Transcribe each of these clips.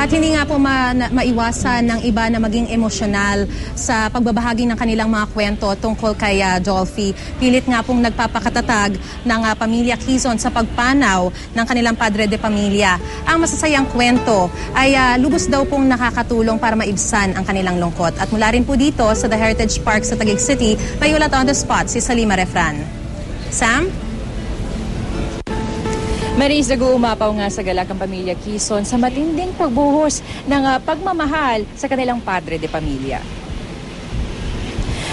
At hindi nga po ma- maiwasan ng iba na maging emosyonal sa pagbabahagi ng kanilang mga kwento tungkol kay ah, Dolphy. Pilit nga pong nagpapakatatag ng ah, pamilya Quezon sa pagpanaw ng kanilang padre de pamilya. Ang masasayang kwento ay ah, lubos daw pong nakakatulong para maibsan ang kanilang lungkot. At mula rin po dito sa The Heritage Park sa Taguig City, may ulat on the spot si Salima Refran. Sam? Maris, nag-uumapaw nga sa galak ang pamilya Quezon sa matinding pagbuhos ng ah, pagmamahal sa kanilang padre de pamilya.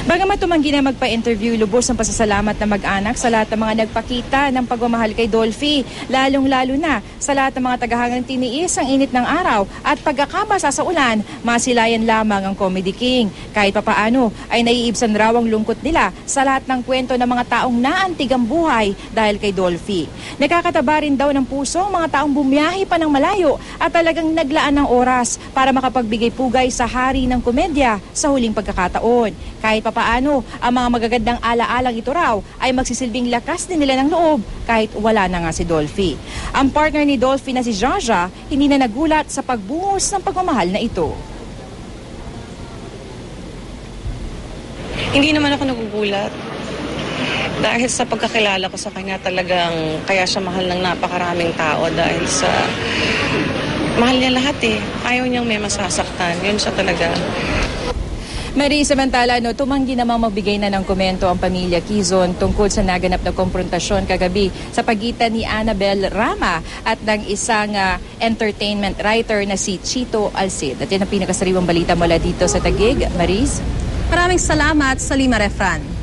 Bagamat tumanggi na magpa-interview, lubos ang pasasalamat ng mag-anak sa lahat ng mga nagpakita ng pagmamahal kay Dolphy, lalong-lalo na sa lahat ng mga tagahangang tiniis ang init ng araw at pagkakabasa sa ulan, masilayan lamang ang Comedy King. Kahit papaano ay naiibsan raw ang lungkot nila sa lahat ng kwento ng mga taong naantig ang buhay dahil kay Dolphy. Nakakataba rin daw ng puso ang mga taong bumiyahe pa ng malayo at talagang naglaan ng oras para makapagbigay pugay sa hari ng komedya sa huling pagkakataon. Kahit papaano, ang mga magagandang alaalang ito raw ay magsisilbing lakas din nila ng loob kahit wala na nga si Dolphy. Ang partner ni Dolphy na si Jaja, hindi na nagulat sa pagbuhos ng pagmamahal na ito. Hindi naman ako nagugulat. Dahil sa pagkakilala ko sa kanya talagang kaya siya mahal ng napakaraming tao dahil sa mahal niya lahat eh. Ayaw niyang may masasaktan. Yun siya talaga. Mary, samantala, no, tumanggi namang magbigay na ng komento ang pamilya Quezon tungkol sa naganap na konfrontasyon kagabi sa pagitan ni Annabel Rama at ng isang ah, entertainment writer na si Chito Alcid. At yan ang pinakasariwang balita mula dito sa Tagig. Maris? Maraming salamat, Salima Refran.